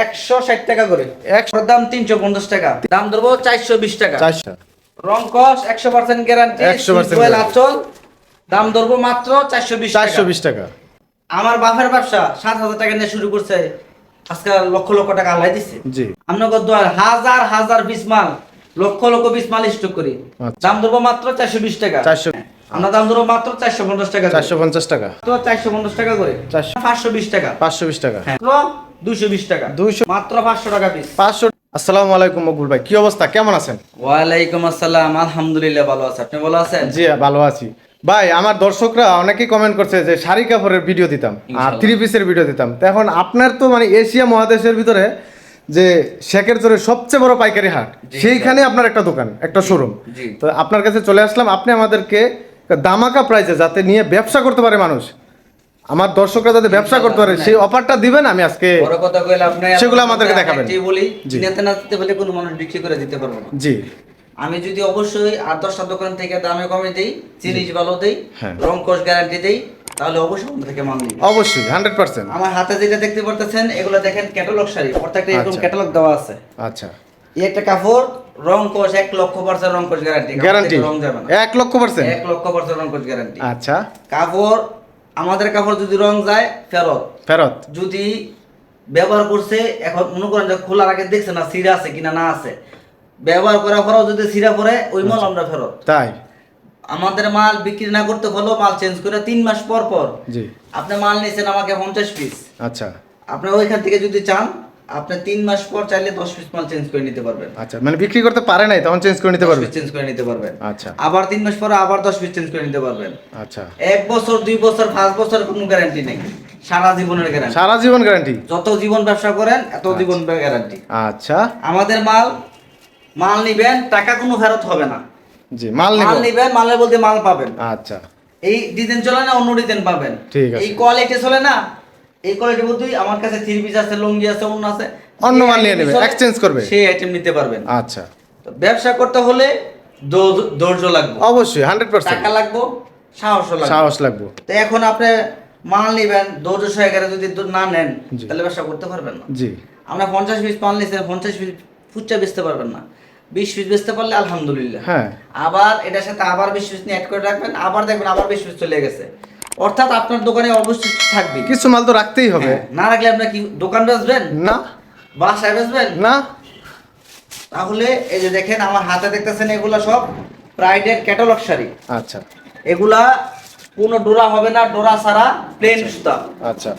একশো ষাট টাকা করে। একশো দাম তিনশো পঞ্চাশ টাকা। দাম ধরবো চারশো বিশ টাকা। চারশো। রং কস একশো পার্সেন্ট গ্যারান্টি 100% সুইচ guarantee। আচল। দাম ধরবো মাত্র চারশো বিশ চারশো টাকা বিশ টাকা। আমার বাপের ব্যবসা সাত হাজার টাকা নিয়ে শুরু করছে আজকে লক্ষ লক্ষ টাকা আল্লাহ দিচ্ছে জি। দোয়ার হাজার হাজার বিশ মাল লক্ষ লক্ষ বিশ মাল স্টক করি। আচ্ছা। দাম ধরবো মাত্র চারশো বিশ টাকা। চারশো। আমরা দাম ধরবো মাত্র চারশো পঞ্চাশ টাকা। চারশো পঞ্চাশ টাকা। তো চারশো পঞ্চাশ টাকা করে। চারশো। পাঁচশো বিশ টাকা। পাঁচশো বিশ টাকা। হ্যাঁ। দুশো বিশ টাকা। দুইশো মাত্র পাঁচশো টাকা পিস পাঁচশো আসসালামু আলাইকুম মকবুল ভাই কি অবস্থা? কেমন আছেন? ওয়ালাইকুম আসসালাম আলহামদুলিল্লাহ ভালো আছে। আপনি ভালো আছেন? জি ভালো আছি। ভাই আমার দর্শকরা অনেকেই কমেন্ট করছে যে শাড়ি কাপড়ের ভিডিও দিতাম আর থ্রি পিসের ভিডিও দিতাম। তো এখন আপনার তো মানে এশিয়া মহাদেশের ভিতরে যে শেখের চরে সবচেয়ে বড় পাইকারি হাট সেইখানে আপনার একটা দোকান একটা শোরুম তো আপনার কাছে চলে আসলাম আপনি আমাদেরকে দামাকা প্রাইসে যাতে নিয়ে ব্যবসা করতে পারে মানুষ আমার দর্শকরা যাতে ব্যবসা করতে পারে সেই অফারটা দিবেন আমি আজকে বড় কথা কইলে আপনি সেগুলো আমাদেরকে দেখাবেন। একটাই বলি জি। চিনাতে না দিতে বলে কোনো মানুষ বিক্রি করে দিতে পারব না। জি। আমি যদি অবশ্যই আট দশটা দোকান থেকে দামে কমে দেই জিনিস ভালো দেই হ্যাঁ। রং কোষ গ্যারান্টি দেই তাহলে অবশ্যই আমাদের থেকে মাল নিবে। অবশ্যই হান্ড্রেড পার্সেন্ট আমার হাতে যেটা দেখতে পারতেছেন এগুলো দেখেন ক্যাটালগ শাড়ি প্রত্যেকটা এরকম আচ্ছা। ক্যাটালগ দেওয়া আছে। আচ্ছা। এই একটা কাপড় রং কোষ এক লক্ষ পার্সেন্ট রং কোষ গ্যারান্টি গ্যারান্টি রং যাবে না। এক লক্ষ পার্সেন্ট? এক লক্ষ পার্সেন্ট রং কোষ গ্যারান্টি আচ্ছা। কাপড় আমাদের কাপড় যদি রং যায় ফেরত। ফেরত। যদি ব্যবহার করছে এখন মনে করেন যে খোলার আগে দেখছে না সিরা আছে কিনা না আছে ব্যবহার করার পরেও যদি সিরা পরে ওই মাল আমরা ফেরত। তাই? আমাদের মাল বিক্রি না করতে হলেও মাল চেঞ্জ করে তিন মাস পর পর। জি। আপনি মাল নিয়েছেন আমাকে পঞ্চাশ পিস আচ্ছা। আপনি ওইখান থেকে যদি চান আপনি তিন মাস পর চাইলে দশ পিস মাল চেঞ্জ করে নিতে পারবেন। আচ্ছা মানে বিক্রি করতে পারে নাই তখন চেঞ্জ করে নিতে পারবে? চেঞ্জ করে নিতে পারবেন। আচ্ছা। আবার তিন মাস পরে আবার দশ পিস চেঞ্জ করে নিতে পারবেন। আচ্ছা। এক বছর দুই বছর পাঁচ বছর কোনো গ্যারান্টি নেই। সারা জীবনের গ্যারান্টি সারা জীবন গ্যারান্টি যত জীবন ব্যবসা করেন এত জীবন গ্যারান্টি আচ্ছা। আমাদের মাল মাল নিবেন টাকা কোনো ফেরত হবে না। জি মাল মাল নিবেন মালের বলতে মাল পাবেন। আচ্ছা। এই ডিজাইন চলে না অন্য ডিজাইন পাবেন। ঠিক আছে। এই কোয়ালিটি চলে না এই কোয়ালিটি বলতেই আমার কাছে থ্রি পিস আছে লুঙ্গি আছে অন্য আছে। অন্য মাল নিয়ে নেবে, exchange করবে। সেই আইটেম নিতে পারবেন। আচ্ছা। তো ব্যবসা করতে হলে ধৈর্য- ধৈর্য লাগবে। অবশ্যই হান্ড্রেড পার্সেন্ট টাকা লাগবে সাহস লাগবে। সাহস লাগবে। তো এখন আপনি মাল নিবেন ধৈর্য সহকারে যদি না নেন তাহলে ব্যবসা করতে পারবেন না। জি। আমরা পঞ্চাশ পিস মাল নিয়েছেন পঞ্চাশ পিস ফুচা বেচতে পারবেন না। বিশ পিস বেচতে পারলে আলহামদুলিল্লাহ। হ্যাঁ। আবার এটার সাথে আবার বিশ পিস নিয়ে অ্যাড করে রাখবেন আবার দেখবেন আবার বিশ পিস চলে গেছে। অর্থাৎ আপনার দোকানে অবশ্যই থাকবে। কিছু মাল তো রাখতেই হবে। হ্যাঁ, না রাখলে আপনার কি দোকান বেচবেন? না। বাসায় বেচবেন? না। তাহলে এই যে দেখেন আমার হাতে দেখতেছেন এগুলা সব প্রাইডের ক্যাটালগ শাড়ি। আচ্ছা। এগুলা কোনো ডোরা হবে না ডোরা ছাড়া প্লেন সুতা। আচ্ছা।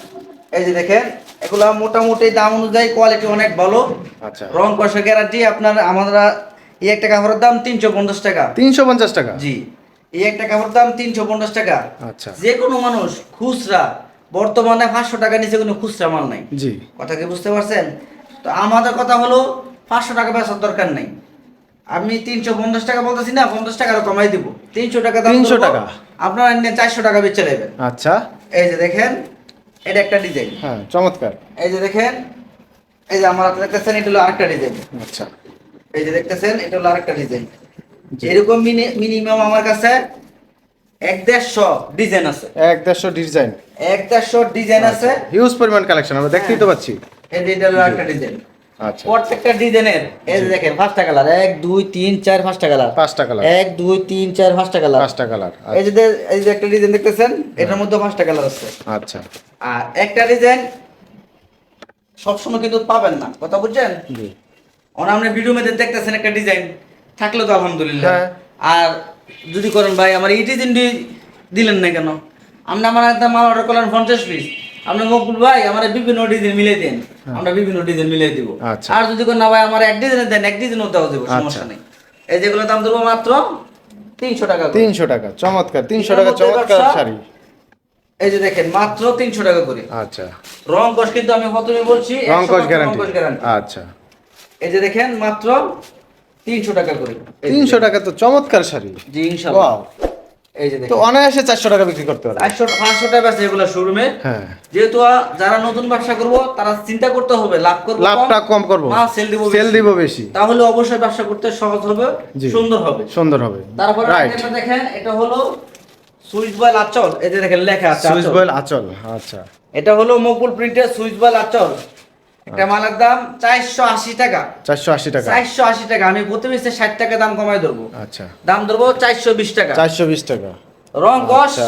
এই যে দেখেন এগুলা মোটামুটি দাম অনুযায়ী কোয়ালিটি অনেক ভালো। আচ্ছা। রং কষা গ্যারান্টি আপনার আমরা এই একটা কাপড়ের দাম তিনশো পঞ্চাশ টাকা। তিনশো পঞ্চাশ টাকা? জি। এই একটা কাপড়ের দাম তিনশো পঞ্চাশ টাকা। আচ্ছা। যে কোনো মানুষ খুচরা বর্তমানে পাঁচশো টাকা নিচে কোনো খুচরা মাল নাই। জি। কথা কি বুঝতে পারছেন? তো আমাদের কথা হলো পাঁচশো টাকা বেচার দরকার নাই। আমি তিনশো পঞ্চাশ টাকা বলতেছি না পঞ্চাশ টাকা আরও কমাই দিব। তিনশো টাকা দাম 300 টাকা। আপনারা নিয়ে চারশো টাকা বেচে নেবেন। আচ্ছা। এই যে দেখেন এটা একটা ডিজাইন। হ্যাঁ চমৎকার। এই যে দেখেন এই যে আমার হাতে দেখতেছেন এটা হলো আরেকটা ডিজাইন। আচ্ছা। এই যে দেখতেছেন এটা হলো আরেকটা ডিজাইন। এরকম মিনিমাম আমার কাছে এক দেড়শো ডিজাইন আছে। এক দেড়শো ডিজাইন এক দেড়শো ডিজাইন আছে। হিউজ পরিমাণ কালেকশন আমরা দেখতেই তো পাচ্ছি। এই যে এটা হলো ডিজাইন আচ্ছা। প্রত্যেকটা ডিজাইনের এই যে দেখেন পাঁচটা কালার এক দুই তিন চার পাঁচটা কালার পাঁচটা কালার এক দুই তিন চার পাঁচটা কালার পাঁচটা কালার এই যে এই যে একটা ডিজাইন দেখতেছেন এটার মধ্যে পাঁচটা কালার আছে। আচ্ছা। আর একটা ডিজাইন সবসময় কিন্তু পাবেন না। কথা বুঝছেন? জি। অন আপনি ভিডিও মধ্যে দেখতেছেন একটা ডিজাইন থাকলে তো আলহামদুলিল্লাহ। হ্যাঁ। আর যদি করেন ভাই আমার এই ডিজাইন দিলেন না কেন? আপনি আমার একটা মাল অর্ডার করলেন পঞ্চাশ পিস আপনি মকবুল ভাই আমার বিভিন্ন ডিজাইন মিলিয়ে দেন। আমরা বিভিন্ন ডিজাইন মিলিয়ে দিব। আচ্ছা। আর যদি কোন না ভাই আমার এক ডিজাইন দেন এক ডিজাইনও দেওয়া দেবো সমস্যা আচ্ছা। নেই। এই যেগুলো দাম দেবো মাত্র তিনশো টাকা। তিনশো টাকা চমৎকার তিনশো টাকা চমৎকার শাড়ি। এই যে দেখেন মাত্র তিনশো টাকা করে। আচ্ছা। রং কস কিন্তু আমি প্রথমে বলছি রংকশ 100% গ্যারান্টি আচ্ছা। এই যে দেখেন মাত্র তিনশো টাকা করে। তিনশো টাকা তো চমৎকার শাড়ি। জি ইনশাআল্লাহ। এই যে তো অনায়াসে চারশো টাকা বিক্রি করতে পারে চারশো পাঁচশো টাকা আছে এগুলো শোরুমে। হ্যাঁ। যেহেতু যারা নতুন ব্যবসা করব তারা চিন্তা করতে হবে লাভ করব লাভটা কম করব। সেল দিব সেল বেশি। দিব বেশি। তাহলে অবশ্যই ব্যবসা করতে সহজ হবে সুন্দর হবে। সুন্দর হবে। তারপরে দেখেন এটা হলো সুইচ বয়েল আচল। এই যে দেখেন লেখা আছে সুইচ বয়েল আচল আচ্ছা। এটা হলো মকবুল প্রিন্টের সুইচ বয়েল আচল। একটা মালের দাম চারশো আশি টাকা। চারশো আশি টাকা। চারশো আশি টাকা। আমি প্রতি পিসে ষাট টাকা দাম কমাই ধরবো। আচ্ছা। দাম ধরবো চারশো বিশ টাকা। চারশো বিশ টাকা। রং কস আচ্ছা।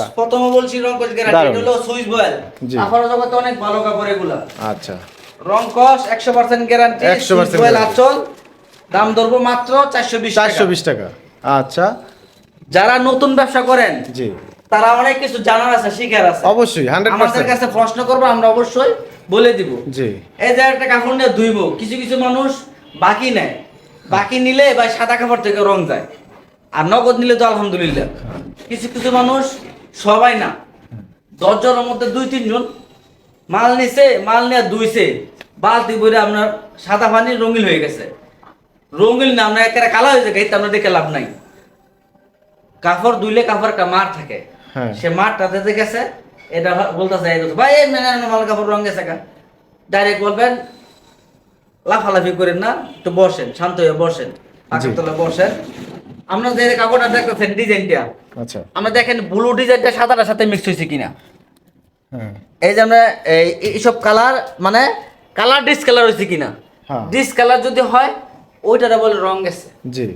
বলছি রং কস গ্যারান্টি হলো সুইচ বয়েল। জি। জগতে অনেক ভালো কাপড় এগুলা। আচ্ছা। রং কস একশো পার্সেন্ট গ্যারান্টি 100% বয়েল আচল। দাম ধরবো মাত্র চারশো বিশ চারশো বিশ টাকা। আচ্ছা। যারা নতুন ব্যবসা করেন জি। তারা অনেক কিছু জানার আছে শিখার আছে। অবশ্যই হান্ড্রেড আমাদের কাছে প্রশ্ন করব আমরা অবশ্যই বলে দিব। জি। এই যে একটা কাপড় নিয়ে ধুইব কিছু কিছু মানুষ বাকি নেয়। বাকি নিলে বা সাদা কাপড় থেকে রং যায়। আর নগদ নিলে তো আলহামদুলিল্লাহ। কিছু কিছু মানুষ সবাই না দশ জনের মধ্যে দুই তিনজন মাল নিছে মাল নিয়ে ধুইছে। বালতি বইরে আপনার সাদা পানি রঙিল হয়ে গেছে। রঙিল না আপনার একেবারে কালো হয়ে যায় আপনার দেখে লাভ নাই। কাপড় ধুইলে কাপড় একটা মার থাকে। সে মাঠটা দিতে গেছে এটা বলতেছে এই ভাই এই মাল কাপড় রঙ গেছে ডাইরেক্ট বলবেন লাফালাফি করেন না একটু বসেন শান্ত হয়ে বসেন বসেন। আমরা যে কাপড়টা দেখতেছেন ডিজাইনটা আচ্ছা। আমরা দেখেন ব্লু ডিজাইনটা সাদাটার সাথে মিক্স হয়েছে কিনা। হ্যাঁ। এই যে আমরা এই এইসব কালার মানে কালার ডিসকালার হয়েছে কিনা। হ্যাঁ। ডিসকালার যদি হয় ওইটারে বলে রং গেছে। জি।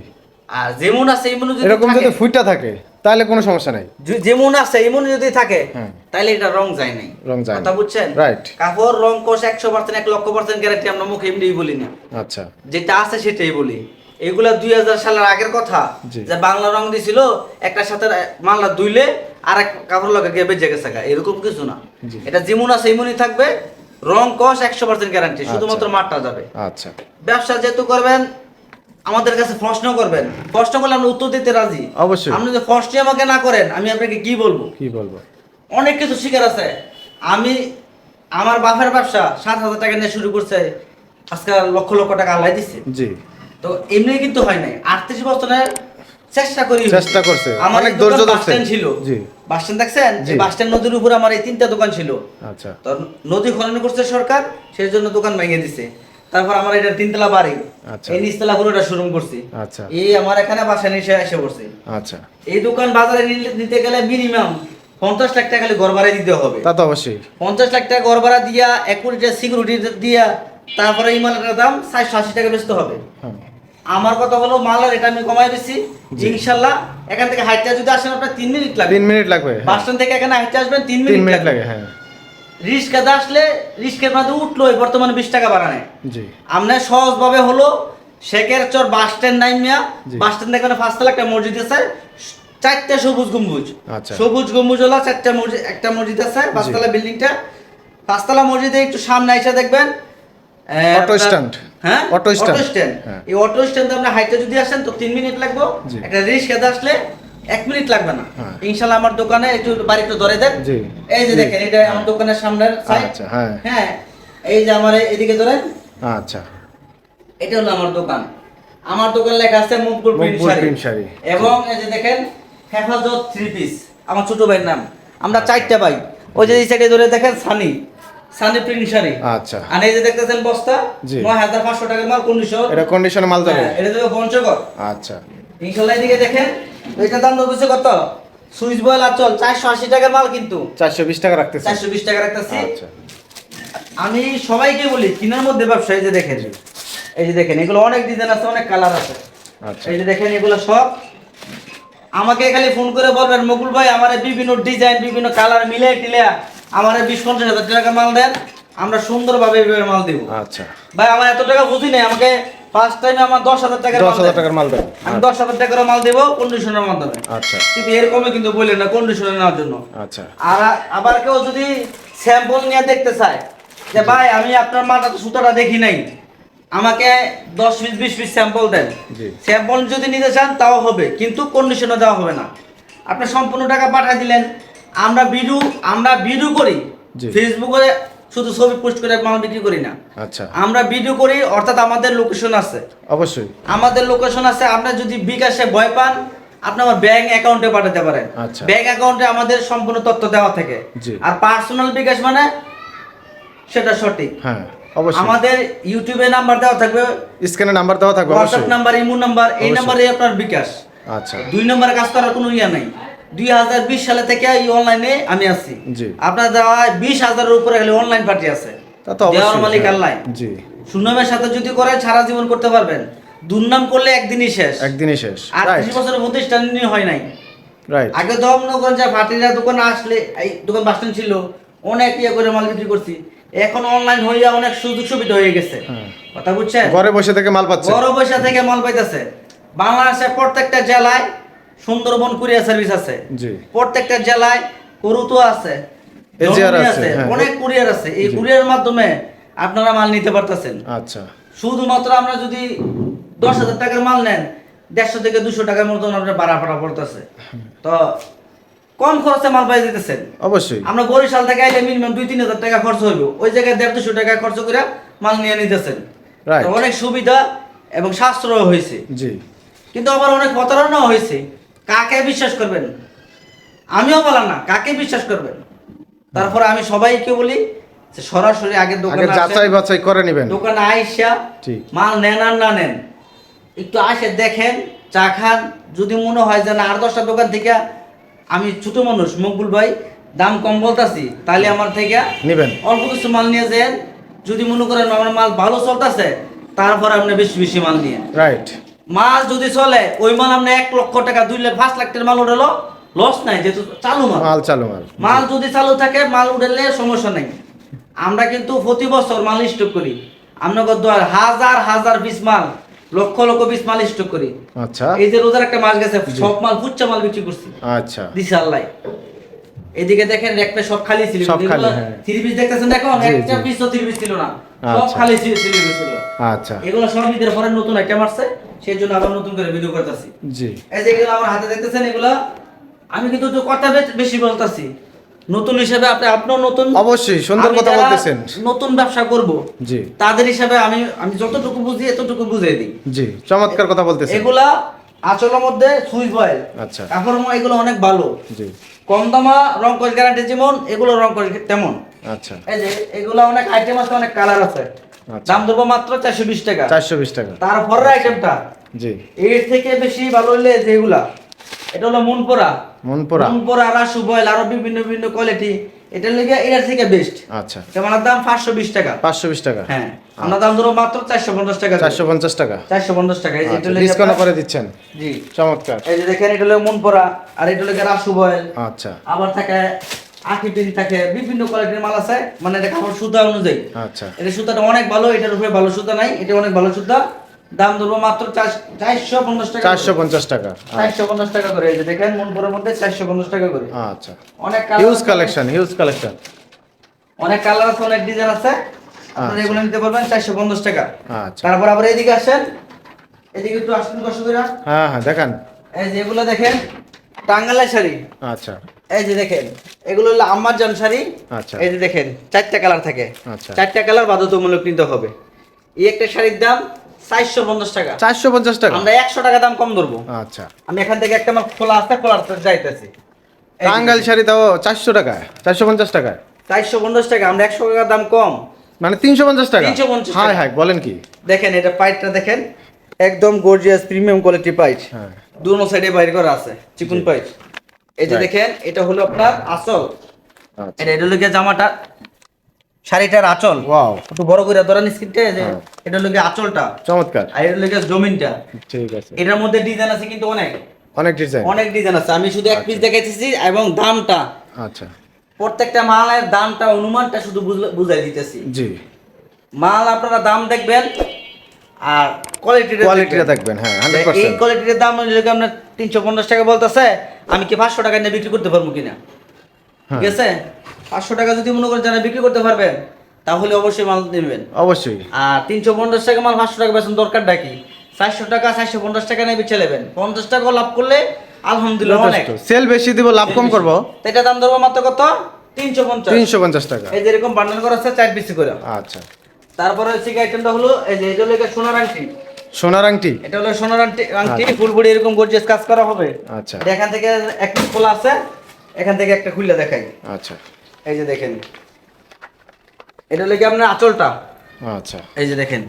আর যেমন আছে এমন যদি এরকম যদি থাকে। তাহলে কোনো সমস্যা নাই। যেমন আছে এমন যদি থাকে। তাহলে এটা রং যায় নাই। রং যায় কথা বুঝছেন? Right. কাপড় রং কোষ একশো পার্সেন্ট এক লক্ষ পার্সেন্ট গ্যারান্টি আমরা মুখে এমনি বলি না। আচ্ছা। যেটা আছে সেটাই বলি। এগুলা দুই হাজার সালের আগের কথা যে বাংলা রং দিছিল একটার সাথে মাল্লা ধুইলে আর এক কাপড় লগে গিয়ে বেজে গেছে। এরকম কিছু না। এটা যেমন আছে এমনই থাকবে। রং কষ একশো পার্সেন্ট গ্যারান্টি শুধুমাত্র মাঠটা যাবে। আচ্ছা। ব্যবসা যেহেতু করবেন আমাদের কাছে প্রশ্ন করবেন। প্রশ্ন করলে আমরা উত্তর দিতে রাজি। অবশ্যই। আপনি যদি প্রশ্ন আমাকে না করেন আমি আপনাকে কি বলব? কি বলব? অনেক কিছু শিকার আছে। আমি আমার বাপের ব্যবসা সাত হাজার টাকা নিয়ে শুরু করছে আজকে লক্ষ লক্ষ টাকা আল্লাহ দিচ্ছে জি। তো এমনি কিন্তু হয় নাই। আটত্রিশ বছরের চেষ্টা করি। চেষ্টা করছে। আমার অনেক ধৈর্য ধরছে। ছিল। জি। বাস স্ট্যান্ড দেখছেন? জি। এই বাস স্ট্যান্ড নদীর উপর আমার এই তিনটা দোকান ছিল। আচ্ছা। তো নদী খনন করছে সরকার সেই জন্য দোকান ভেঙে দিছে। তারপর আমার এটা তিনতলা বাড়ি। আচ্ছা। এই নিচতলা পুরোটা শোরুম করছি। আচ্ছা। এই আমার এখানে বাসা নিচে এসে পড়ছে। আচ্ছা। এই দোকান বাজারে নিতে গেলে মিনিমাম পঞ্চাশ লাখ টাকা খালি ঘর দিতে হবে। তা তো অবশ্যই। পঞ্চাশ লাখ টাকা ঘর ভাড়া দিয়া এক কোটি টাকা সিকিউরিটি দিয়া তারপরে এই মালের দাম চারশো আশি টাকা বেচতে হবে। হ্যাঁ। আমার কথা হলো মালের এটা আমি কমাই দিচ্ছি ইনশাল্লাহ এখান থেকে হাইট হাইটটা যদি আসেন আপনার তিন মিনিট লাগবে। তিন মিনিট লাগবে বাস স্ট্যান্ড থেকে এখানে হাইটে আসবেন তিন মিনিট লাগবে। লাগে হ্যাঁ। রিস্কাতে আসলে রিস্কের মধ্যে উঠল বর্তমানে বিশ টাকা বাড়ানে জি আমরা সহজভাবে হলো শেখের চর বাস স্ট্যান্ড নাইমিয়া। বাস স্ট্যান্ড এখানে পাঁচতলা একটা মসজিদ আছে চারটা সবুজ গম্বুজ আচ্ছা। সবুজ গম্বুজ হলো চারটা মসজিদ একটা মসজিদ আছে পাঁচতলা বিল্ডিংটা পাঁচতলা মসজিদে একটু সামনে এসে দেখবেন অটো স্ট্যান্ড। হ্যাঁ অটো স্ট্যান্ড। হ্যাঁ। এই অটো স্ট্যান্ডে আমরা হাইটে যদি আসেন তো তিন মিনিট লাগবে। একটা রিস্কাতে আসলে এক মিনিট লাগবে না। হ্যাঁ। ইনশাল্লাহ আমার দোকানে একটু বাড়ি একটু ধরে দেন। এই যে দেখেন এটা আমার দোকানের সামনের সাইড আচ্ছা হ্যাঁ। হ্যাঁ এই যে আমার এদিকে ধরেন। আচ্ছা। এটা হলো আমার দোকান। আমার দোকান লেখা আছে মকবুল প্রিন্ট শাড়ি। এবং এই যে দেখেন হেফাজত থ্রি পিস আমার ছোট ভাইয়ের নাম। আমরা চারটা ভাই। ওই যে এই সাইডে ধরে দেখেন সানি। সানি প্রিন্ট শাড়ি। আচ্ছা। আর এই যে দেখতেছেন বস্তা। নয় হাজার পাঁচশো টাকার মাল কন্ডিশন এটা কন্ডিশনে মাল যাবে এটা দেবে পঞ্চগড়। আচ্ছা। ইনশাল্লাহ এদিকে দেখেন এটা দাম ধরছে কত? সুইচ বয়েল চারশো আশি টাকার মাল কিন্তু। চারশো বিশ টাকা রাখতেছে। চারশো বিশ টাকা রাখতেছি। আচ্ছা। আমি সবাইকে বলি কিনার মধ্যে ব্যবসা এই যে দেখেন এই যে দেখেন এগুলো অনেক ডিজাইন আছে অনেক কালার আছে। আচ্ছা। এই যে দেখেন এগুলো সব। আমাকে খালি ফোন করে বলবেন মকুল ভাই আমার বিভিন্ন ডিজাইন বিভিন্ন কালার মিলে টিলে আমার বিশ পঞ্চাশ হাজার টাকা মাল দেন। আমরা সুন্দরভাবে মাল দিব। আচ্ছা। ভাই আমার এত টাকা বুঝি নাই আমাকে ফার্স্ট টাইমে আমার দশ হাজার টাকার দশ হাজার। টাকার মাল দেবে আমি দশ হাজার টাকার মাল দেবো কন্ডিশনের মাধ্যমে আচ্ছা। কিন্তু এরকমই কিন্তু বললেন না কন্ডিশনে নেওয়ার জন্য। আচ্ছা। আর আবার কেউ যদি স্যাম্পল নিয়ে দেখতে চায় যে ভাই আমি আপনার মালটা তো সুতোটা দেখি নাই। আমাকে দশ পিস বিশ পিস স্যাম্পল দেন। স্যাম্পল যদি নিতে চান তাও হবে। কিন্তু কন্ডিশনে দেওয়া হবে না। আপনি সম্পূর্ণ টাকা পাঠিয়ে দিলেন। আমরা ভিডিও আমরা ভিডিও করি। ফেসবুকে শুধু ছবি পোস্ট করে মাল বিক্রি করি না। আচ্ছা। আমরা ভিডিও করি অর্থাৎ আমাদের লোকেশন আছে। অবশ্যই। আমাদের লোকেশন আছে আপনার যদি বিকাশে ভয় পান আপনি আমার ব্যাংক অ্যাকাউন্টে পাঠাতে পারেন। আচ্ছা। ব্যাংক অ্যাকাউন্টে আমাদের সম্পূর্ণ তথ্য দেওয়া থাকে। আর পার্সোনাল বিকাশ মানে সেটা সঠিক। হ্যাঁ অবশ্যই। আমাদের ইউটিউবে নাম্বার দেওয়া থাকবে। স্ক্যানে নাম্বার দেওয়া থাকবে হোয়াটসঅ্যাপ নাম্বার ইমো নাম্বার এই নাম্বারে আপনার বিকাশ। আচ্ছা। দুই নম্বরে কাজ করার কোনো ইয়া নাই। দুই হাজার বিশ সালে থেকে এই অনলাইনে আমি আছি। জি। আপনার দেওয়া বিশ হাজারের উপরে খালি অনলাইন পার্টি আছে। তা তো দেওয়ার মালিক হ্যাঁ। আল্লাহ। জি। সুনামের সাথে যদি করেন সারা জীবন করতে পারবেন। দুর্নাম করলে একদিনই শেষ। একদিনই শেষ। আর ত্রিশ বছরের প্রতিষ্ঠানই হয় নাই। রাইট আগে তো মনে করেন যে ভাটিরা দোকানে আসলে এই দোকান বাসস্ট্যান্ড ছিল অনেক ইয়ে করে মাল বিক্রি করছি। এখন অনলাইন হইয়া অনেক সুযোগ সুবিধা হয়ে গেছে। হ্যাঁ। কথা বুঝছেন? ঘরে বসে থেকে মাল পাচ্ছে। বড় পয়সা থেকে মাল পাইতেছে। বাংলাদেশের প্রত্যেকটা জেলায় সুন্দরবন কুরিয়ার সার্ভিস আছে। প্রত্যেকটা জেলায় করুতো আছে। আছে, হ্যাঁ। অনেক কুরিয়ার আছে। এই কুরিয়ার মাধ্যমে আপনারা মাল নিতে পারতেছেন। আচ্ছা। শুধুমাত্র আমরা যদি দশ হাজার টাকার মাল নেন দেড়শো থেকে দুশো টাকার মতন আপনার ভাড়া ভাড়া পড়তেছে। তো কম খরচে মাল পাই দিতেছেন অবশ্যই। আমরা বরিশাল থেকে আইলে মিনিমাম দুই তিন হাজার টাকা খরচ হইব। ওই জায়গায় দেড় দুশো টাকা খরচ করে মাল নিয়ে নিতেছেন। অনেক সুবিধা এবং সাশ্রয় হয়েছে জি। কিন্তু আবার অনেক প্রতারণাও হয়েছে কাকে বিশ্বাস করবেন? আমিও বললাম না কাকে বিশ্বাস করবেন? তারপরে আমি সবাইকে বলি যে সরাসরি আগে দোকানে যাচাই বাছাই করে নেবেন। দোকানে আইসা মাল নেন আর না নেন একটু আসে দেখেন চা খান। যদি মনে হয় যে না আর দশটা দোকান থেকে আমি ছোট মানুষ মকবুল ভাই দাম কম বলতাছি তাহলে আমার থেকে নেবেন। অল্প কিছু মাল নিয়ে যান। যদি মনে করেন আমার মাল ভালো চলতেছে তারপর আপনি বেশি বেশি মাল নিয়ে রাইট মাল যদি চলে ওই মাল আপনি এক লক্ষ টাকা দুই লাখ পাঁচ লাখ টাকার মাল উঠেলো। লস নাই যেহেতু চালু মাল। মাল চালু মাল। মাল যদি চালু থাকে মাল উঠেলে সমস্যা নেই। আমরা কিন্তু প্রতি বছর মাল স্টক করি। আমরা হাজার হাজার পিস মাল লক্ষ লক্ষ পিস মাল স্টক করি। আচ্ছা। এই যে রোজার একটা মাস গেছে সব মাল ফুচ্চা মাল বিক্রি করছি। আচ্ছা। দিছে আল্লাহ। এদিকে দেখেন একটা সব খালি ছিল। সব খালি, হ্যাঁ। থ্রি পিস দেখতেছেন দেখুন একটা। পিস তো থ্রি পিস ছিল না। সব আচ্ছা। খালি ছিল। আচ্ছা। এগুলো সব ঈদের পরে নতুন আইটেম আসছে সেই জন্য আবার নতুন করে ভিডিও করতেছি। জি। এই যে এগুলো আমার হাতে দেখতেছেন এগুলো আমি কিন্তু একটু কথা বেশি বলতাছি। নতুন হিসেবে আপনি আপনিও নতুন। অবশ্যই সুন্দর কথা বলতেছেন। নতুন ব্যবসা করব জি। তাদের হিসাবে আমি আমি যতটুকু বুঝি এতটুকু বুঝিয়ে দিই। জি চমৎকার কথা বলতেছেন। এগুলা আচলের মধ্যে সুইচ বয়েল। আচ্ছা। কাপড় এগুলো অনেক ভালো। জি। কম দামা রং গ্যারান্টি যেমন এগুলো রং করে তেমন। আচ্ছা। এই যে এগুলো অনেক আইটেম আছে অনেক কালার আছে। আচ্ছা। দাম ধরবো মাত্র চারশো বিশ টাকা। চারশো বিশ টাকা। তারপরের আইটেমটা জি। এর থেকে বেশি ভালো হইলে যেগুলা এটা হলো মনপোরা মনপুরা মনপোরা রাসু বয়েল আরও বিভিন্ন বিভিন্ন কোয়ালিটি এটা লেগে এটার থেকে বেস্ট আচ্ছা। যেমন দাম পাঁচশো বিশ টাকা। পাঁচশো বিশ টাকা। হ্যাঁ আমরা দাম ধরো মাত্র চারশো পঞ্চাশ টাকা চারশো পঞ্চাশ টাকা। চারশো পঞ্চাশ টাকা এই যে এটা ডিসকাউন্ট করে দিচ্ছেন। জি। চমৎকার। এই যে দেখেন এটা হলো মনপোরা আর এটা লেগে রাসু বয়েল। আচ্ছা। আবার থাকে আখি থাকে বিভিন্ন কোয়ালিটির মাল আছে। মানে এটা কাপড় সুতা অনুযায়ী। আচ্ছা। এটা সুতাটা অনেক ভালো এটার উপরে ভালো সুতা নাই এটা অনেক ভালো সুতা। দাম ধরবো মাত্র চারশো পঞ্চাশ টাকা চারশো পঞ্চাশ টাকা। চারশো পঞ্চাশ টাকা করে এই যে দেখেন মনপুরের মধ্যে চারশো পঞ্চাশ টাকা করে। আচ্ছা। অনেক হিউজ কালেকশন হিউজ কালেকশন অনেক কালার আছে অনেক ডিজাইন আছে। আপনারা আচ্ছা। এগুলো নিতে পারবেন চারশো পঞ্চাশ টাকা। আচ্ছা। তারপর আবার এদিকে আসেন। এদিকে একটু আসুন কষ্ট করে হ্যাঁ হ্যাঁ দেখান। এই যে এগুলো দেখেন টাঙ্গালা শাড়ি। আচ্ছা। এই যে দেখেন এগুলো হলো আমার শাড়ি আচ্ছা। এই যে দেখেন চারটা কালার থাকে। আচ্ছা। চারটা কালার বাধ্যতামূলক নিতে হবে। এই একটা শাড়ির দাম চারশো পঞ্চাশ টাকা। চারশো পঞ্চাশ টাকা? আমরা একশো টাকা দাম কম ধরবো। আচ্ছা। আমি এখান থেকে একটা আমার খোলা আছে খোলার যাইতেছি। টাঙ্গাইল শাড়ি তাও চারশো টাকা চারশো পঞ্চাশ টাকা চারশো পঞ্চাশ টাকা আমরা একশো টাকা দাম কম। মানে তিনশো পঞ্চাশ টাকা? 350 হ্যাঁ হ্যাঁ বলেন কি? দেখেন এটা পাইটটা দেখেন একদম গর্জিয়াস প্রিমিয়াম কোয়ালিটি পাইট। হ্যাঁ। দুনো সাইডে বাইর করা আছে চিকুন পাইট। এই যে দেখেন এটা হলো আপনার আঁচল। আচ্ছা। এটা এটা হলো জামাটা শাড়িটার আঁচল। ওয়াও একটু বড় করে ধরেন স্ক্রিনটা যে হ্যাঁ। এটা হলো আঁচলটা। চমৎকার। আর এটা হলো জমিনটা। ঠিক আছে। এটার মধ্যে ডিজাইন আছে কিন্তু অনেক। অনেক ডিজাইন অনেক ডিজাইন আছে। আমি শুধু এক পিস দেখাইতেছি এবং দামটা। আচ্ছা। প্রত্যেকটা মালের দামটা অনুমানটা শুধু বুঝাই দিতেছি। জি। মাল আপনারা দাম দেখবেন আর কোয়ালিটিটা কোয়ালিটিটা হ্যাঁ হান্ড্রেড এই কোয়ালিটির দাম যদি আপনার তিনশো পঞ্চাশ টাকা বলতেছে আমি কি পাঁচশো টাকা নিয়ে বিক্রি করতে পারব কিনা? হ্যাঁ। ঠিক আছে? পাঁচশো টাকা যদি মনে করেন যারা বিক্রি করতে পারবেন তাহলে অবশ্যই মাল নেবেন। অবশ্যই। আর তিনশো পঞ্চাশ টাকা মাল পাঁচশো টাকা বেতন দরকারটা কি? চারশো টাকা চারশো পঞ্চাশ টাকা নিয়ে নেবেন। পঞ্চাশ টাকা লাভ করলে আলহামদুলিল্লাহ অনেক। সেল বেশি দিব লাভ কম করব। এটা দাম ধরবো মাত্র কত? তিনশো পঞ্চাশ। তিনশো পঞ্চাশ টাকা। এই যেরকম বান্ডেল করা আছে চার পিসি করে। আচ্ছা। তারপরে হচ্ছে আইটেমটা হলো এই যে এটা হলো সোনার আংটি। সোনার আংটি? এটা হলো সোনার আংটি আংটি ফুলবুড়ি এরকম গর্জিয়াস কাজ করা হবে। আচ্ছা। এখান থেকে এক পিস খোলা আছে এখান থেকে একটা খুলে দেখাই। আচ্ছা। এই যে দেখেন। এটা হলো কি আপনার আঁচলটা। আচ্ছা। এই যে দেখেন।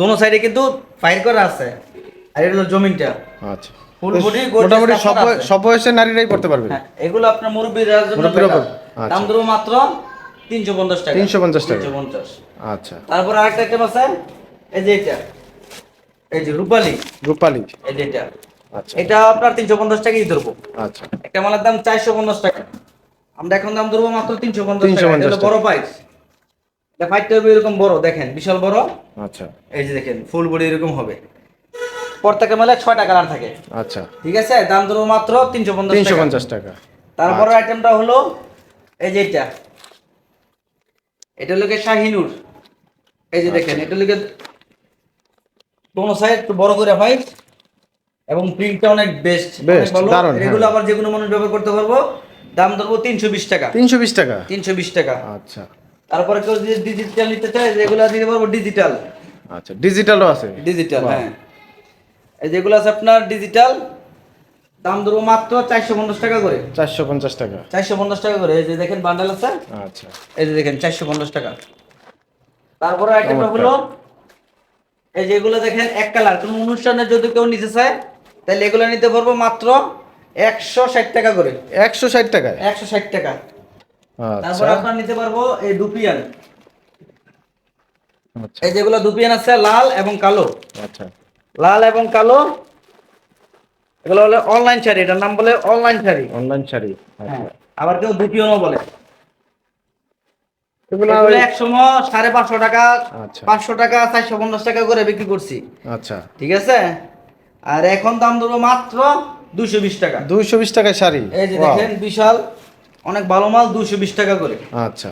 দোনো সাইডে কিন্তু ফায়ার করা আছে আর এটা হলো জমিনটা। আচ্ছা। মোটামুটি সব বয়সের নারীরাই পড়তে পারবে। হ্যাঁ এগুলো আপনার মুরব্বীরা জন্য? আচ্ছা। দাম ধরবো মাত্র তিনশো পঞ্চাশ টাকা। 350 টাকা। তিনশো পঞ্চাশ। আচ্ছা। তারপর আরেকটা আইটেম আছে? এই যে এটা। এই যে রূপালি। রূপালি। এই যে এটা। আচ্ছা। এটা আপনার তিনশো পঞ্চাশ টাকাই ধরবো। আচ্ছা। একটা মালের দাম চারশো পঞ্চাশ টাকা। আমরা এখন দাম ধরবো মাত্র তিনশো পঞ্চাশ টাকা। এটা বড় পাইস এটা হবে এরকম বড় দেখেন বিশাল বড়। আচ্ছা। এই যে দেখেন ফুল বডি এরকম হবে। প্রত্যেকের মেলে ছয়টা কালার থাকে। আচ্ছা। ঠিক আছে? দাম ধরবো মাত্র তিনশো পঞ্চাশ তিনশো টাকা। পঞ্চাশ টাকা তারপরে আইটেমটা হলো এই যে এটা। এটা গিয়ে শাহিনুর। এই যে দেখেন এটা গিয়ে দোনো সাইড একটু বড় করে হয় এবং প্রিন্টটা অনেক বেস্ট দারুণ, হ্যাঁ। এগুলো আবার যে কোনো মানুষ ব্যবহার করতে পারব। দাম ধরবো তিনশো বিশ টাকা। তিনশো বিশ টাকা? তিনশো বিশ টাকা। আচ্ছা। তারপরে কেউ যদি ডিজিটাল নিতে চায় যেগুলো দিতে পারব ডিজিটাল আচ্ছা ডিজিটালও আছে? ডিজিটাল হ্যাঁ। এই যেগুলো আছে আপনার ডিজিটাল দাম ধরবো মাত্র চারশো পঞ্চাশ টাকা করে। চারশো পঞ্চাশ টাকা। চারশো পঞ্চাশ টাকা করে এই যে দেখেন বান্ডেল আছে? আচ্ছা। এই যে দেখেন চারশো পঞ্চাশ টাকা। তারপরে আইটেমটা হলো এই যেগুলো দেখেন এক কালার কোনো অনুষ্ঠানে যদি কেউ নিতে চায় তাহলে এগুলো নিতে পারব মাত্র একশো ষাট টাকা করে। একশো ষাট টাকায়? একশো ষাট টাকা। আচ্ছা। তারপর আপনার নিতে পারব এই দুপিয়ান আচ্ছা। এই যেগুলো দুপিয়ান আছে লাল এবং কালো। আচ্ছা। লাল এবং কালো এগুলো হলো অনলাইন শাড়ি এটার নাম বলে অনলাইন শাড়ি। অনলাইন শাড়ি হ্যাঁ আচ্ছা আবার কেউ বলে। সাড়ে পাঁচশো টাকা আচ্ছা। পাঁচশো টাকা চারশো পঞ্চাশ টাকা করে বিক্রি করছি। আচ্ছা। ঠিক আছে? আর এখন দাম ধরবো মাত্র দুশো বিশ টাকা। দুইশো বিশ টাকায় শাড়ি? এই যে দেখেন বিশাল অনেক ভালো মাল দুশো বিশ টাকা করে। আচ্ছা।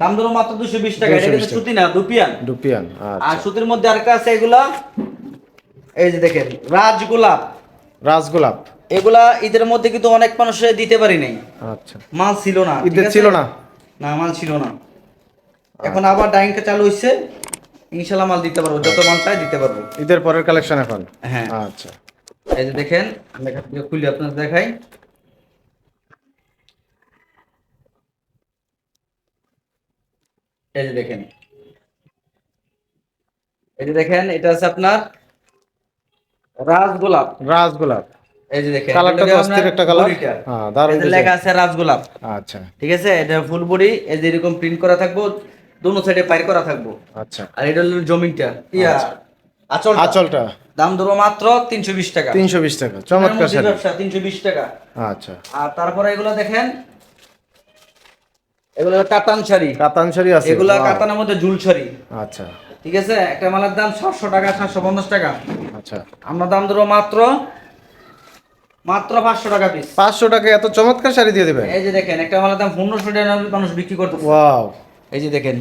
দাম ধরবো মাত্র দুশো বিশ টাকা এটা 220 কিন্তু টাকা। সুতি না দুপিয়ান ডুপিয়ান আর সুতির মধ্যে আরেকটা আছে এগুলা। এই যে দেখেন রাজগোলাপ রাজগোলাপ এগুলা ঈদের মধ্যে কিন্তু অনেক মানুষ দিতে পারি নাই। আচ্ছা। মাল ছিল না ঈদের ছিল না? না মাল ছিল না। এখন আবার ডাইংটা চালু হয়েছে ইনশাল্লাহ মাল দিতে পারব যত মাল চাই দিতে পারব। ঈদের পরের কালেকশন এখন? হ্যাঁ। আচ্ছা। এই যে দেখেন খুলে আপনাদের দেখাই। এই যে দেখেন। এই যে দেখেন এটা আছে আপনার রাজগোলাপ রাজগোলাপ এই যে দেখেন কালারটা তো অস্থির একটা কালার। হ্যাঁ দারুণ লেখা আছে রাজগোলাপ আচ্ছা। ঠিক আছে? এটা ফুল বডি এই যে এরকম প্রিন্ট করা থাকব দোনো সাইডে পাইর করা থাকব। আচ্ছা। আর এটা হলো জমিনটা। ইয়া আচল আঁচলটা। দাম ধরো মাত্র তিনশো বিশ টাকা। তিনশো বিশ টাকা। চমৎকার শাড়ি। তিনশো বিশ টাকা। আচ্ছা। আর তারপরে এগুলো দেখেন এগুলো কাতান শাড়ি। কাতান শাড়ি আছে। এগুলা. কাতানের মধ্যে ঝুল শাড়ি। আচ্ছা। ঠিক আছে? একটা মালের দাম সাতশো টাকা সাতশো পঞ্চাশ টাকা। আচ্ছা। আমরা দাম ধরো মাত্র মাত্র পাঁচশো টাকা পিস পাঁচশো টাকা এত চমৎকার শাড়ি দিয়ে দেবেন? এই যে দেখেন একটা মালের দাম পনেরোশো টাকা মানুষ বিক্রি করতে ওয়াও। এই যে দেখেন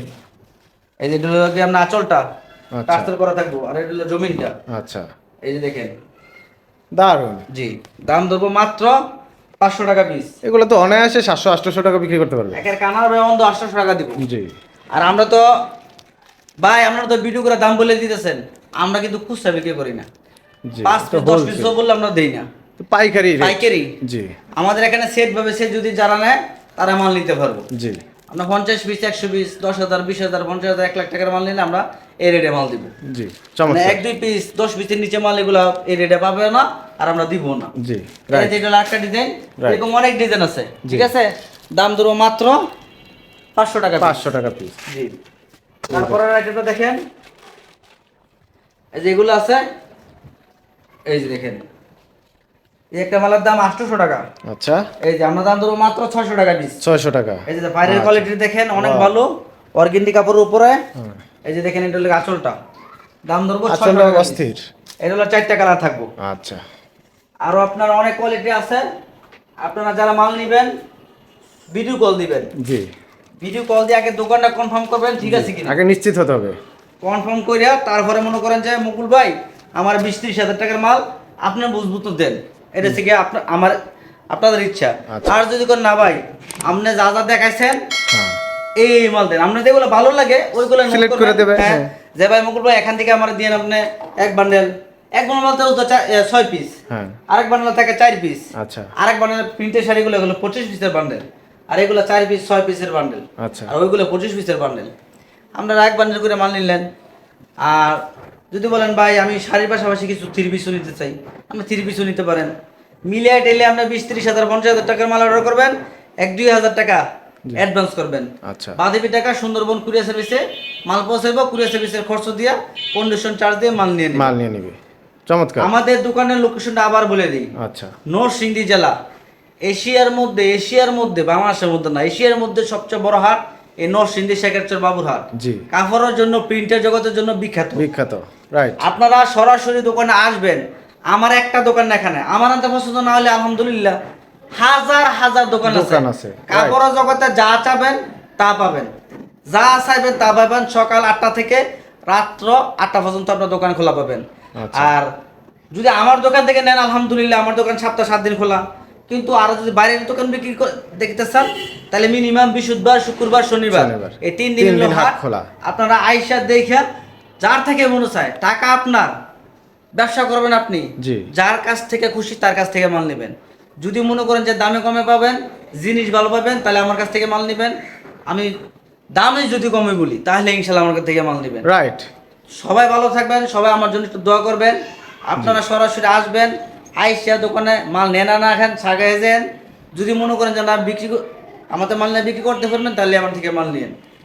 এই যে কি আপনার আঁচলটা। আচ্ছা। টাস্টার করা থাকব আর এটা হলো জমিনটা। আচ্ছা। এই যে দেখেন। দারুণ। জি দাম ধরবো মাত্র পাঁচশো টাকা পিস এগুলো তো অনায়াসে সাতশো আটশোশো টাকা বিক্রি করতে পারবে। একের কানার বেমন তো আটশোশো টাকা দিব। জি। আর আমরা তো ভাই আপনারা তো ভিডিও করে দাম বলে দিতেছেন। আমরা কিন্তু খুচরা বিক্রি করি না। পাঁচ পিস দশ পিস বললে আমরা দেই না। পাইকারি পাইকারি? জি। আমাদের এখানে সেট ভাবে সে যদি যারা নেয় তারা মাল নিতে পারব। জি। আমরা পঞ্চাশ পিস একশো পিস দশ হাজার বিশ হাজার পঞ্চাশ হাজার এক লাখ টাকার মাল নিলে আমরা এই রেটে মাল দিব। জি মানে এক দুই পিস দশ পিসের নিচে মাল এগুলো এই রেটে পাবে না আর আমরা দিব না। জি ডিজাইন এরকম অনেক ডিজাইন আছে ঠিক আছে? দাম ধরবো মাত্র পাঁচশো টাকা পাঁচশো টাকা পিস জি। তারপরে এটা দেখেন। এই আছে এই যে দেখেন। এই একটা মালের দাম আটশোশো টাকা। আচ্ছা। এই যে আমরা দাম ধরবো মাত্র ছয়শো টাকা পিস ছয়শো টাকা। এই যে বাইরের আচ্ছা। কোয়ালিটি দেখেন অনেক ভালো। কাপড়ের উপরে। এই যে দেখেন এটা হলো আঁচলটা। দাম ধরবো টাকা অস্থির। এটা হলো চারটা কালার থাকব। আচ্ছা। আরও আপনার অনেক কোয়ালিটি আছে। আপনারা যারা মাল নেবেন ভিডিও কল দিবেন। জি। ভিডিও কল দিয়ে আগে দোকানটা কনফার্ম করবেন ঠিক আছে কি আগে নিশ্চিত হতে হবে। কনফার্ম করিয়া তারপরে মনে করেন যে মুকুল ভাই আমার বিশ ত্রিশ হাজার টাকার মাল আপনি বুঝবুত দেন। এটা থেকে আপনার আমার আপনাদের ইচ্ছা। আচ্ছা। আর যদি কোন না ভাই আপনি যা যা দেখাইছেন হ্যাঁ। এই মাল দেন। আপনার যেগুলো ভালো লাগে ওইগুলো করবেন। করে দেবে, হ্যাঁ। হ্যাঁ। যে ভাই মুকুল ভাই এখান থেকে আমার দিয়ে আপনি এক বান্ডেল এক বান্ডেল মাল তো ছয় পিস হ্যাঁ। আরেক বান্ডেল থাকে চার পিস আচ্ছা। আরেক বান্ডেল প্রিন্টের শাড়িগুলো এগুলো পঁচিশ পিসের বান্ডেল আর এগুলো চার পিস ছয় পিসের বান্ডেল আচ্ছা। আর ওইগুলো পঁচিশ পিসের বান্ডেল আপনারা এক বান্ডেল করে মাল নিলেন। আর যদি বলেন ভাই আমি শাড়ির পাশাপাশি কিছু থ্রি পিসও নিতে চাই। আপনি থ্রি পিসও নিতে পারেন। মিলিয়ে টেলে আপনি বিশ ত্রিশ হাজার পঞ্চাশ হাজার টাকার মাল অর্ডার করবেন। এক দুই হাজার টাকা অ্যাডভান্স করবেন। আচ্ছা। বাদেবি টাকা সুন্দরবন কুরিয়ার সার্ভিসে মাল পৌঁছাইব। কুরিয়ার সার্ভিসের খরচ দিয়া কন্ডিশন চার্জ দিয়ে মাল নিয়ে মাল নিয়ে নিবে। চমৎকার। আমাদের দোকানের লোকেশনটা আবার বলে দিই। আচ্ছা। নরসিংদী জেলা। এশিয়ার মধ্যে এশিয়ার মধ্যে বাংলাদেশের মধ্যে না এশিয়ার মধ্যে সবচেয়ে বড় হাট এই নরসিংদী শেখারচর বাবুর হাট। জি। কাপড়ের জন্য প্রিন্টের জগতের জন্য বিখ্যাত। বিখ্যাত রাইট আপনারা সরাসরি দোকানে আসবেন আমার একটা দোকান এখানে আমার আনতে পছন্দ না হলে আলহামদুলিল্লাহ হাজার হাজার দোকান আছে, কাপড়ের জগতে যা চাবেন তা পাবেন। যা চাইবেন তা পাবেন সকাল আটটা থেকে রাত্র আটটা পর্যন্ত আপনার দোকান খোলা পাবেন। আচ্ছা। আর যদি আমার দোকান থেকে নেন আলহামদুলিল্লাহ আমার দোকান সপ্তাহ সাত দিন খোলা। কিন্তু আরও যদি বাইরের দোকান বিক্রি করে দেখতে চান তাহলে মিনিমাম বৃহস্পতিবার শুক্রবার শনিবার। এই তিন দিন হাট খোলা। আপনারা আইসা দেখে যার থেকে মনে চায় টাকা আপনার। ব্যবসা করবেন আপনি। যার কাছ থেকে খুশি তার কাছ থেকে মাল নেবেন। যদি মনে করেন যে দামে কমে পাবেন জিনিস ভালো পাবেন তাহলে আমার কাছ থেকে মাল নেবেন। আমি দামে যদি কমে বলি তাহলে ইনশাল্লাহ আমার কাছ থেকে মাল নেবেন। রাইট সবাই ভালো থাকবেন সবাই আমার জন্য একটু দোয়া করবেন। আপনারা সরাসরি আসবেন আইসিয়া দোকানে মাল নেন না খান সাগাই যান। যদি মনে করেন যে না বিক্রি কর- আমাদের মাল নিয়ে বিক্রি করতে পারবেন তাহলে আমার থেকে মাল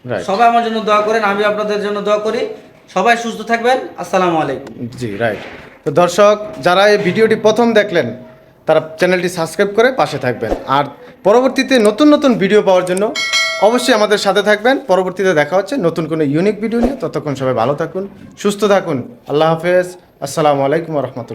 Right. সবাই আমার জন্য দোয়া করেন আমি আপনাদের জন্য দোয়া করি। সবাই সুস্থ থাকবেন আসসালামু আলাইকুম। জি রাইট তো দর্শক যারা এই ভিডিওটি প্রথম দেখলেন তারা চ্যানেলটি সাবস্ক্রাইব করে পাশে থাকবেন। আর পরবর্তীতে নতুন নতুন ভিডিও পাওয়ার জন্য অবশ্যই আমাদের সাথে থাকবেন। পরবর্তীতে দেখা হচ্ছে নতুন কোনো ইউনিক ভিডিও নিয়ে। ততক্ষণ সবাই ভালো থাকুন সুস্থ থাকুন। আল্লাহ হাফেজ। আসসালামু আলাইকুম রহমতুল্লাহ।